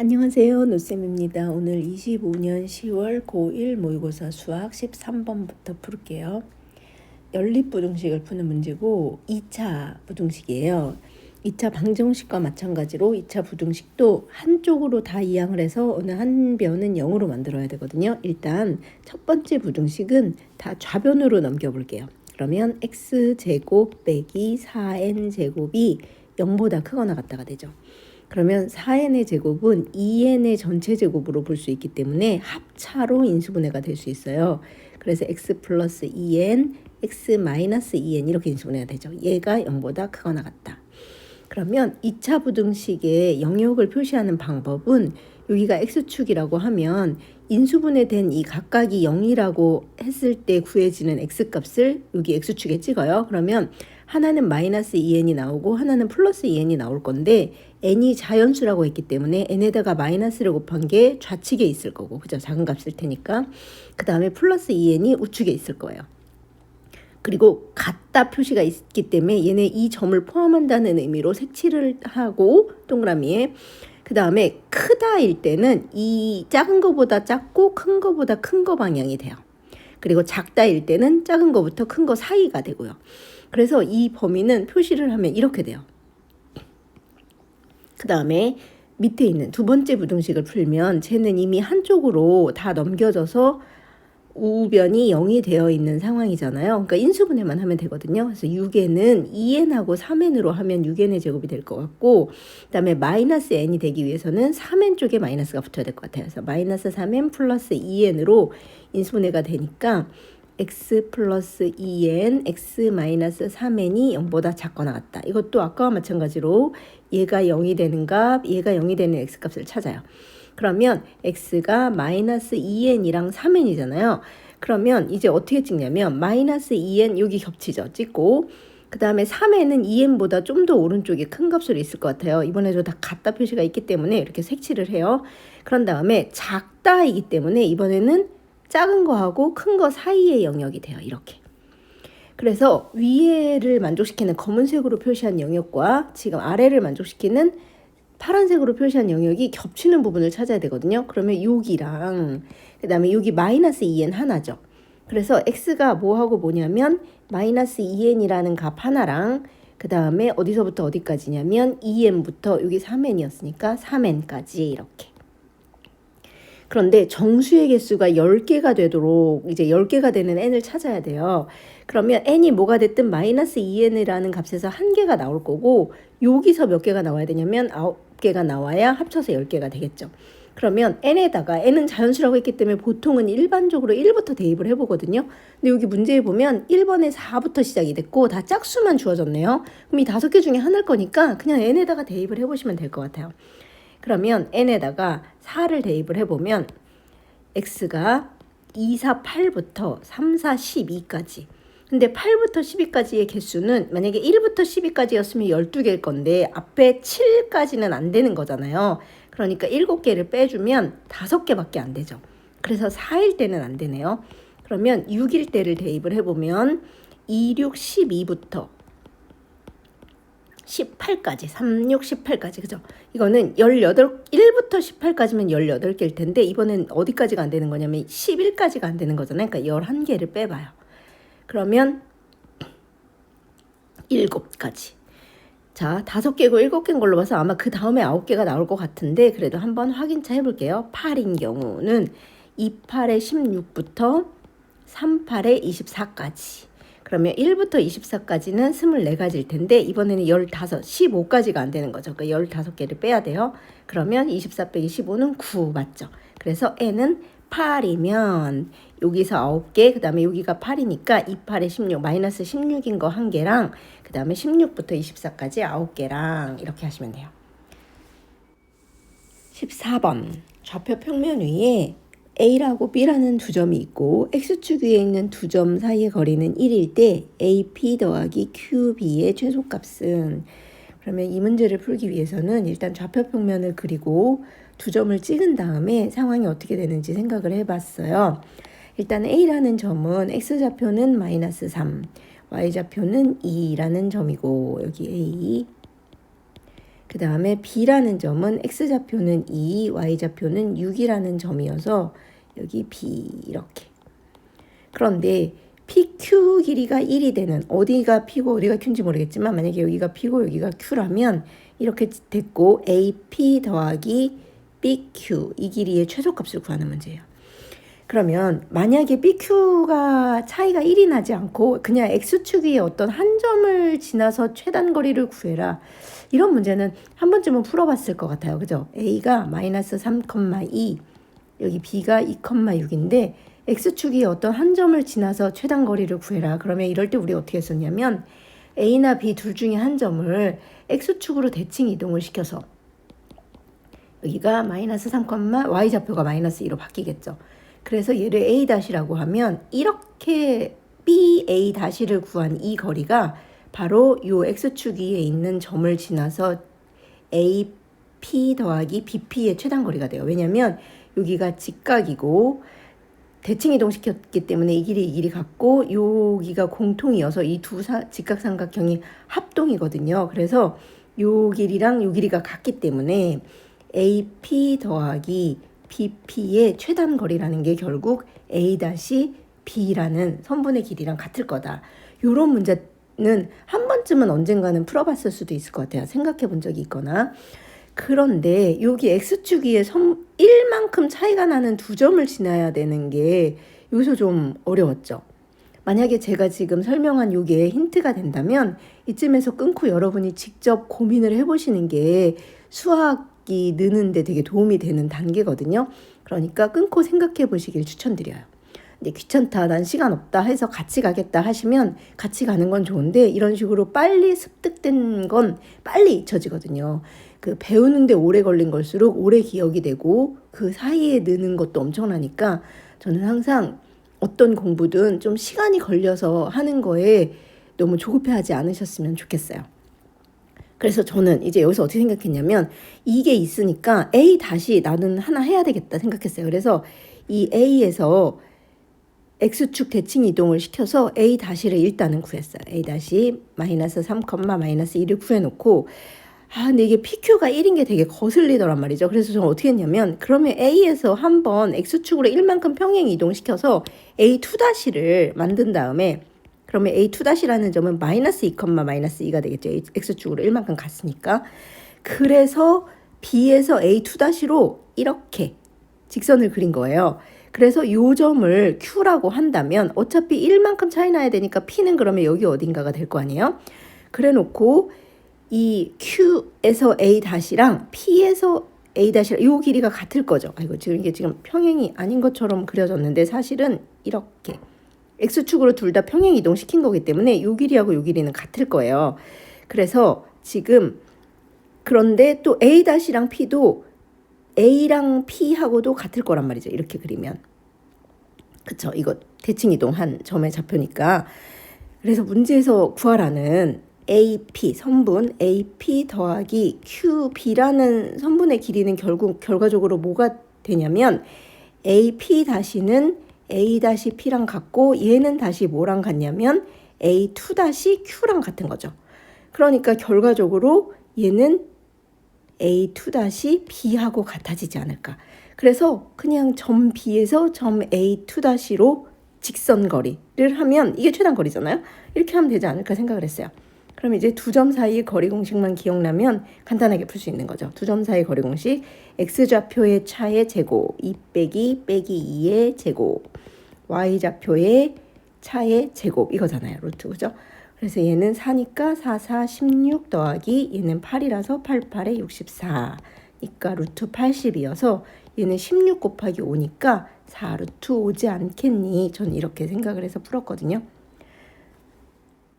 안녕하세요. 노쌤입니다. 오늘 25년 10월 고1 모의고사 수학 13번부터 풀게요. 연립부등식을 푸는 문제고 2차 부등식이에요. 2차 방정식과 마찬가지로 2차 부등식도 한쪽으로 다 이항을 해서 어느 한 변은 0으로 만들어야 되거든요. 일단 첫 번째 부등식은 다 좌변으로 넘겨볼게요. 그러면 x제곱 빼기 4n제곱이 0보다 크거나 같다가 되죠. 그러면 4n의 제곱은 2n의 전체 제곱으로 볼 수 있기 때문에 합차로 인수분해가 될 수 있어요. 그래서 x 플러스 2n, x 마이너스 2n 이렇게 인수분해가 되죠. 얘가 0보다 크거나 같다. 그러면 2차 부등식의 영역을 표시하는 방법은 여기가 x축이라고 하면 인수분해 된 이 각각이 0이라고 했을 때 구해지는 x값을 여기 x축에 찍어요. 그러면 하나는 마이너스 2n이 나오고 하나는 플러스 2n이 나올 건데 n이 자연수라고 했기 때문에 n에다가 마이너스를 곱한 게 좌측에 있을 거고 그죠? 작은 값일 테니까 그 다음에 플러스 2n이 우측에 있을 거예요. 그리고 같다 표시가 있기 때문에 얘네 이 점을 포함한다는 의미로 색칠을 하고 동그라미에 그 다음에 크다일 때는 이 작은 거보다 작고 큰 거보다 큰 거 방향이 돼요. 그리고 작다일 때는 작은 거부터 큰 거 사이가 되고요. 그래서 이 범위는 표시를 하면 이렇게 돼요. 그 다음에 밑에 있는 두 번째 부등식을 풀면 쟤는 이미 한쪽으로 다 넘겨져서 우변이 0이 되어 있는 상황이잖아요. 그러니까 인수분해만 하면 되거든요. 그래서 6n은 2n하고 3n으로 하면 6n의 제곱이 될 것 같고 그다음에 마이너스 n이 되기 위해서는 3n 쪽에 마이너스가 붙어야 될 것 같아요. 그래서 마이너스 3n 플러스 2n으로 인수분해가 되니까 x 플러스 2n, x 마이너스 3n이 0보다 작거나 같다. 이것도 아까와 마찬가지로 얘가 0이 되는 값, 얘가 0이 되는 x값을 찾아요. 그러면 x가 마이너스 2n이랑 3n이잖아요. 그러면 이제 어떻게 찍냐면 마이너스 2n 여기 겹치죠. 찍고 그 다음에 3n은 2n보다 좀 더 오른쪽에 큰 값으로 있을 것 같아요. 이번에도 다 같다 표시가 있기 때문에 이렇게 색칠을 해요. 그런 다음에 작다이기 때문에 이번에는 작은 거하고 큰 거 사이의 영역이 돼요. 이렇게. 그래서 위에를 만족시키는 검은색으로 표시한 영역과 지금 아래를 만족시키는 파란색으로 표시한 영역이 겹치는 부분을 찾아야 되거든요. 그러면 여기랑 그 다음에 여기 마이너스 2n 하나죠. 그래서 x가 뭐하고 뭐냐면 마이너스 2n이라는 값 하나랑 그 다음에 어디서부터 어디까지냐면 2n부터 여기 3n이었으니까 3n까지 이렇게. 그런데 정수의 개수가 10개가 되도록 이제 10개가 되는 n을 찾아야 돼요. 그러면 n이 뭐가 됐든 마이너스 2n이라는 값에서 한 개가 나올 거고 여기서 몇 개가 나와야 되냐면 9개가 나와야 합쳐서 10개가 되겠죠. 그러면 n에다가 n은 자연수라고 했기 때문에 보통은 일반적으로 1부터 대입을 해보거든요. 근데 여기 문제에 보면 1번에 4부터 시작이 됐고 다 짝수만 주어졌네요. 그럼 이 다섯 개 중에 하나일 거니까 그냥 n에다가 대입을 해보시면 될 것 같아요. 그러면 n에다가 4를 대입을 해보면 x가 2, 4, 8부터 3, 4, 12까지 근데 8부터 12까지의 개수는 만약에 1부터 12까지였으면 12개일 건데 앞에 7까지는 안 되는 거잖아요. 그러니까 7개를 빼주면 5개밖에 안 되죠. 그래서 4일 때는 안 되네요. 그러면 6일 때를 대입을 해보면 2, 6, 12부터 18까지, 3, 6, 18까지, 그죠? 이거는 18, 1부터 18까지면 18개일 텐데, 이번엔 어디까지가 안 되는 거냐면 11까지가 안 되는 거잖아요. 그러니까 11개를 빼봐요. 그러면 7가지. 자, 다섯 개고 일곱 개인 걸로 봐서 아마 그 다음에 아홉 개가 나올 것 같은데, 그래도 한번 확인차 해볼게요. 8인 경우는 28에 16부터 38에 24까지. 그러면 1부터 24까지는 24가지일 텐데 이번에는 15, 15까지가 안 되는 거죠. 그러니까 15개를 빼야 돼요. 그러면 24 빼기 15는 9 맞죠? 그래서 n은 8이면 여기서 9개, 그 다음에 여기가 8이니까 2, 8에 16, 마이너스 16인 거한 개랑 그 다음에 16부터 24까지 9개랑 이렇게 하시면 돼요. 14번 좌표 평면 위에 A라고 B라는 두 점이 있고 X축 위에 있는 두 점 사이의 거리는 1일 때 AP 더하기 QB의 최소값은 그러면 이 문제를 풀기 위해서는 일단 좌표 평면을 그리고 두 점을 찍은 다음에 상황이 어떻게 되는지 생각을 해봤어요. 일단 A라는 점은 X좌표는 마이너스 3, Y좌표는 2라는 점이고 여기 A 그 다음에 B라는 점은 X좌표는 2, Y좌표는 6이라는 점이어서 여기 B 이렇게. 그런데 PQ 길이가 1이 되는 어디가 P고 어디가 Q인지 모르겠지만 만약에 여기가 P고 여기가 Q라면 이렇게 됐고 AP 더하기 BQ 이 길이의 최소값을 구하는 문제예요. 그러면 만약에 BQ가 차이가 1이 나지 않고 그냥 X축 위에 어떤 한 점을 지나서 최단 거리를 구해라. 이런 문제는 한 번쯤은 풀어봤을 것 같아요. 그죠? A가 마이너스 3,2 여기 B가 2,6인데 X축이 어떤 한 점을 지나서 최단 거리를 구해라. 그러면 이럴 때 우리 어떻게 했었냐면 A나 B 둘 중에 한 점을 X축으로 대칭 이동을 시켜서 여기가 마이너스 3, Y좌표가 마이너스 2로 바뀌겠죠. 그래서 얘를 A-라고 하면 이렇게 BA-를 구한 이 거리가 바로 요 X축 위에 있는 점을 지나서 AP 더하기 BP의 최단 거리가 돼요. 왜냐면 여기가 직각이고 대칭 이동시켰기 때문에 이 길이 이 길이 같고 여기가 공통이어서 이 두 직각삼각형이 합동이거든요. 그래서 요 길이랑 요 길이가 같기 때문에 AP 더하기 BP의 최단 거리라는 게 결국 A-B라는 선분의 길이랑 같을 거다. 요런 문제는 한 번쯤은 언젠가는 풀어봤을 수도 있을 것 같아요. 생각해 본 적이 있거나. 그런데 여기 X축 위에 선 1만큼 차이가 나는 두 점을 지나야 되는 게 여기서 좀 어려웠죠. 만약에 제가 지금 설명한 요게 힌트가 된다면 이쯤에서 끊고 여러분이 직접 고민을 해보시는 게 수학 이 느는데 되게 도움이 되는 단계거든요. 그러니까 끊고 생각해 보시길 추천드려요. 근데 귀찮다, 난 시간 없다 해서 같이 가겠다 하시면 같이 가는 건 좋은데 이런 식으로 빨리 습득된 건 빨리 잊혀지거든요. 그 배우는데 오래 걸린 걸수록 오래 기억이 되고 그 사이에 느는 것도 엄청나니까 저는 항상 어떤 공부든 좀 시간이 걸려서 하는 거에 너무 조급해하지 않으셨으면 좋겠어요. 그래서 저는 이제 여기서 어떻게 생각했냐면 이게 있으니까 A 다시 나는 하나 해야 되겠다 생각했어요. 그래서 이 A에서 X축 대칭 이동을 시켜서 A 다시를 일단은 구했어요. A 다시 마이너스 3, 마이너스 1을 구해놓고 아, 근데 이게 PQ가 1인 게 되게 거슬리더란 말이죠. 그래서 저는 어떻게 했냐면, 그러면 A에서 한번 X축으로 1만큼 평행 이동시켜서 A2-를 만든 다음에, 그러면 A2-라는 점은 마이너스 2, 마이너스 2가 되겠죠. X축으로 1만큼 갔으니까. 그래서 B에서 A2-로 이렇게 직선을 그린 거예요. 그래서 요 점을 Q라고 한다면 어차피 1만큼 차이 나야 되니까 P는 그러면 여기 어딘가가 될 거 아니에요? 그래 놓고 이 Q에서 A 다시랑 P에서 A 다시랑 요 길이가 같을 거죠. 아이고 지금 이게 지금 평행이 아닌 것처럼 그려졌는데 사실은 이렇게 X축으로 둘 다 평행 이동시킨 거기 때문에 요 길이하고 요 길이는 같을 거예요. 그래서 지금 그런데 또 A 다시랑 P도 A랑 P하고도 같을 거란 말이죠. 이렇게 그리면. 그쵸. 이거 대칭 이동한 점의 좌표니까. 그래서 문제에서 구하라는 AP 선분 AP 더하기 QB라는 선분의 길이는 결국 결과적으로 뭐가 되냐면 AP 다시는 A 다시 P랑 같고 얘는 다시 뭐랑 같냐면 A2 다시 Q랑 같은 거죠. 그러니까 결과적으로 얘는 A2 다시 B하고 같아지지 않을까. 그래서 그냥 점 B에서 점 A2 다시로 직선 거리를 하면 이게 최단 거리잖아요. 이렇게 하면 되지 않을까 생각을 했어요. 그럼 이제 두 점 사이 거리 공식만 기억나면 간단하게 풀 수 있는 거죠. 두 점 사이 거리 공식 x좌표의 차의 제곱 2 빼기 빼기 2의 제곱 y좌표의 차의 제곱 이거잖아요. 루트 그죠? 그래서 얘는 4니까 4, 4, 16 더하기 얘는 8이라서 8, 8에 64 니까 루트 80이어서 얘는 16 곱하기 5니까 4 루트 오지 않겠니? 전 이렇게 생각을 해서 풀었거든요.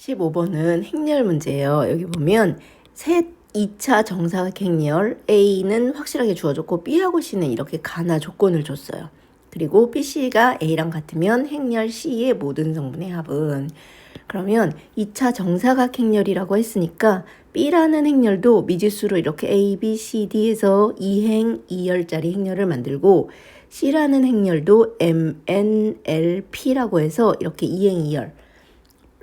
15번은 행렬 문제예요. 여기 보면 셋 2차 정사각 행렬 A는 확실하게 주어졌고 B하고 C는 이렇게 가나 조건을 줬어요. 그리고 BC가 A랑 같으면 행렬 C의 모든 성분의 합은 그러면 2차 정사각 행렬이라고 했으니까 B라는 행렬도 미지수로 이렇게 A, B, C, D에서 2행 2열짜리 행렬을 만들고 C라는 행렬도 M, N, L, P라고 해서 이렇게 2행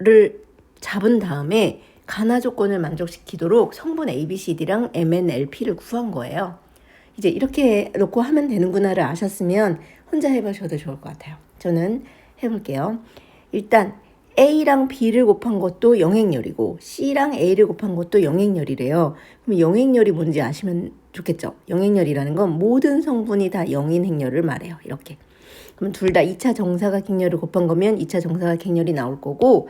2열을 잡은 다음에 가나 조건을 만족시키도록 성분 A, B, C, D랑 MNLP를 구한 거예요. 이제 이렇게 놓고 하면 되는구나를 아셨으면 혼자 해보셔도 좋을 것 같아요. 저는 해볼게요. 일단 A랑 B를 곱한 것도 영행열이고 C랑 A를 곱한 것도 영행열이래요. 그럼 영행열이 뭔지 아시면 좋겠죠. 영행열이라는 건 모든 성분이 다 영인 행렬을 말해요. 이렇게. 그럼 둘 다 2차 정사각 행렬을 곱한 거면 2차 정사각 행렬이 나올 거고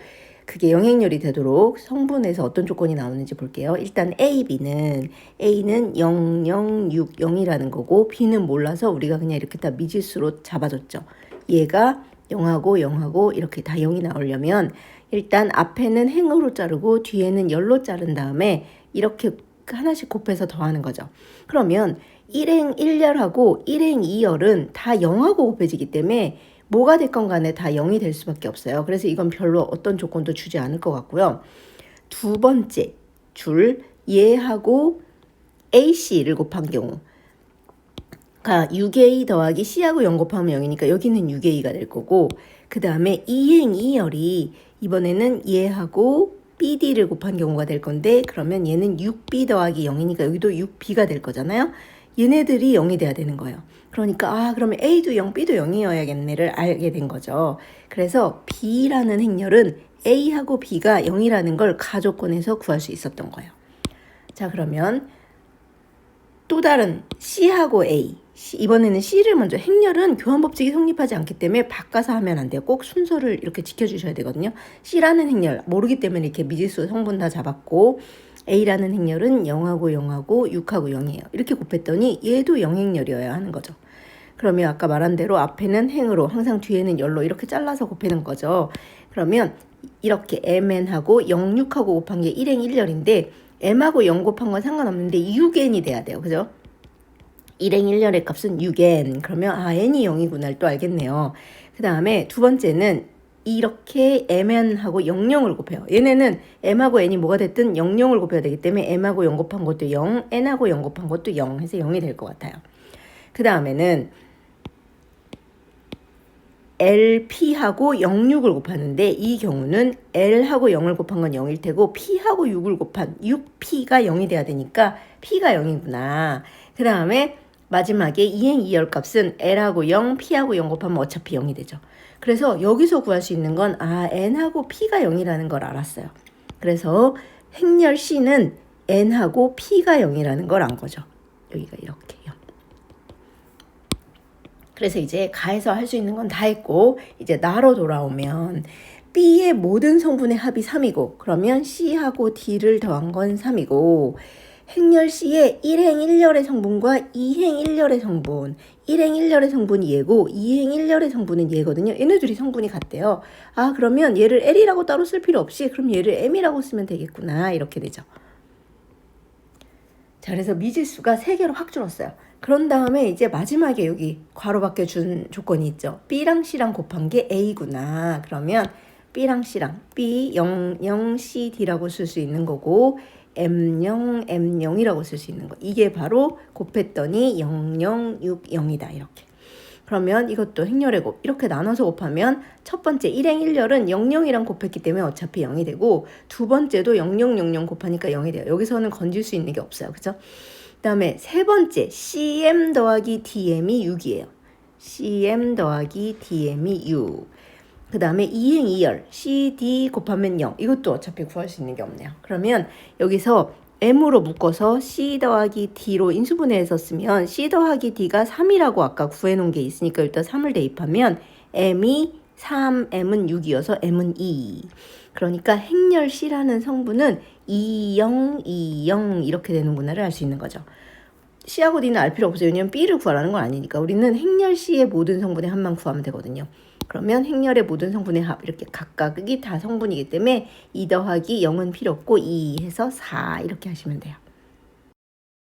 그게 영행열이 되도록 성분에서 어떤 조건이 나오는지 볼게요. 일단 A, B는 A는 0, 0, 6, 0이라는 거고 B는 몰라서 우리가 그냥 이렇게 다 미지수로 잡아줬죠. 얘가 0하고 0하고 이렇게 다 0이 나오려면 일단 앞에는 행으로 자르고 뒤에는 열로 자른 다음에 이렇게 하나씩 곱해서 더하는 거죠. 그러면 1행 1열하고 1행 2열은 다 0하고 곱해지기 때문에 뭐가 됐건 간에 다 0이 될 수밖에 없어요. 그래서 이건 별로 어떤 조건도 주지 않을 것 같고요. 두 번째 줄 얘하고 AC를 곱한 경우 가 6A 더하기 C하고 0 곱하면 0이니까 여기는 6A가 될 거고 그 다음에 2행 2열이 이번에는 얘하고 BD를 곱한 경우가 될 건데 그러면 얘는 6B 더하기 0이니까 여기도 6B가 될 거잖아요. 얘네들이 0이 돼야 되는 거예요. 그러니까 아 그러면 A도 0, B도 0이어야겠네를 알게 된 거죠. 그래서 B라는 행렬은 A하고 B가 0이라는 걸 가조건에서 구할 수 있었던 거예요. 자 그러면 또 다른 C하고 A. 이번에는 C를 먼저 행렬은 교환 법칙이 성립하지 않기 때문에 바꿔서 하면 안 돼요. 꼭 순서를 이렇게 지켜주셔야 되거든요. C라는 행렬 모르기 때문에 이렇게 미지수 성분 다 잡았고 A라는 행렬은 0하고 0하고 6하고 0이에요. 이렇게 곱했더니 얘도 영행렬이어야 하는 거죠. 그러면 아까 말한 대로 앞에는 행으로 항상 뒤에는 열로 이렇게 잘라서 곱하는 거죠. 그러면 이렇게 mn하고 0, 6하고 곱한 게 1행 1열인데 m하고 0 곱한 건 상관없는데 6n이 돼야 돼요. 그죠? 1행 1열의 값은 6n. 그러면 아 n이 0이구나를 또 알겠네요. 그 다음에 두 번째는 이렇게 mn하고 00을 곱해요. 얘네는 m하고 n이 뭐가 됐든 00을 곱해야 되기 때문에 m하고 0 곱한 것도 0, n하고 0 곱한 것도 0 해서 0이 될 것 같아요. 그 다음에는 LP하고 06을 곱하는데 이 경우는 L하고 0을 곱한 건 0일 테고 P하고 6을 곱한 6P가 0이 돼야 되니까 P가 0이구나. 그 다음에 마지막에 2행 2열 값은 L하고 0, P하고 0 곱하면 어차피 0이 되죠. 그래서 여기서 구할 수 있는 건 아, N하고 P가 0이라는 걸 알았어요. 그래서 행렬 C는 N하고 P가 0이라는 걸 안 거죠. 여기가 이렇게 0. 그래서 이제 가해서 할 수 있는 건 다 했고 이제 나로 돌아오면 B의 모든 성분의 합이 3이고 그러면 C하고 D를 더한 건 3이고 행렬 C의 1행 1열의 성분과 2행 1열의 성분 1행 1열의 성분이 얘고 2행 1열의 성분은 얘거든요. 얘네들이 성분이 같대요. 아 그러면 얘를 L이라고 따로 쓸 필요 없이 그럼 얘를 M이라고 쓰면 되겠구나 이렇게 되죠. 자, 그래서 미지수가 3개로 확 줄었어요. 그런 다음에 이제 마지막에 여기 괄호 밖에 준 조건이 있죠. B랑 C랑 곱한 게 A구나. 그러면 B랑 C랑 B 0, 0, C, D라고 쓸 수 있는 거고 M0, M0이라고 쓸 수 있는 거. 이게 바로 곱했더니 0, 0, 6, 0이다. 이렇게. 그러면 이것도 행렬의 곱 이렇게 나눠서 곱하면 첫 번째 1행 1열은 00이랑 곱했기 때문에 어차피 0이 되고 두 번째도 0000 곱하니까 0이 돼요. 여기서는 건질 수 있는 게 없어요. 그죠? 그 다음에 세 번째 CM 더하기 DM이 6이에요. CM 더하기 DM이 6. 그 다음에 2행 2열 CD 곱하면 0 이것도 어차피 구할 수 있는 게 없네요. 그러면 여기서 m으로 묶어서 c 더하기 d로 인수분해해서 쓰면 c 더하기 d가 3이라고 아까 구해놓은 게 있으니까 일단 3을 대입하면 m이 3, m은 6이어서 m은 2. 그러니까 행렬 c라는 성분은 20, 20 이렇게 되는구나를 알 수 있는 거죠. C하고 D는 알 필요 없어요. 왜냐면 B를 구하라는 건 아니니까. 우리는 행렬 C의 모든 성분의 합만 구하면 되거든요. 그러면 행렬의 모든 성분의 합 이렇게 각각이 다 성분이기 때문에 2 더하기 0은 필요 없고 2 해서 4 이렇게 하시면 돼요.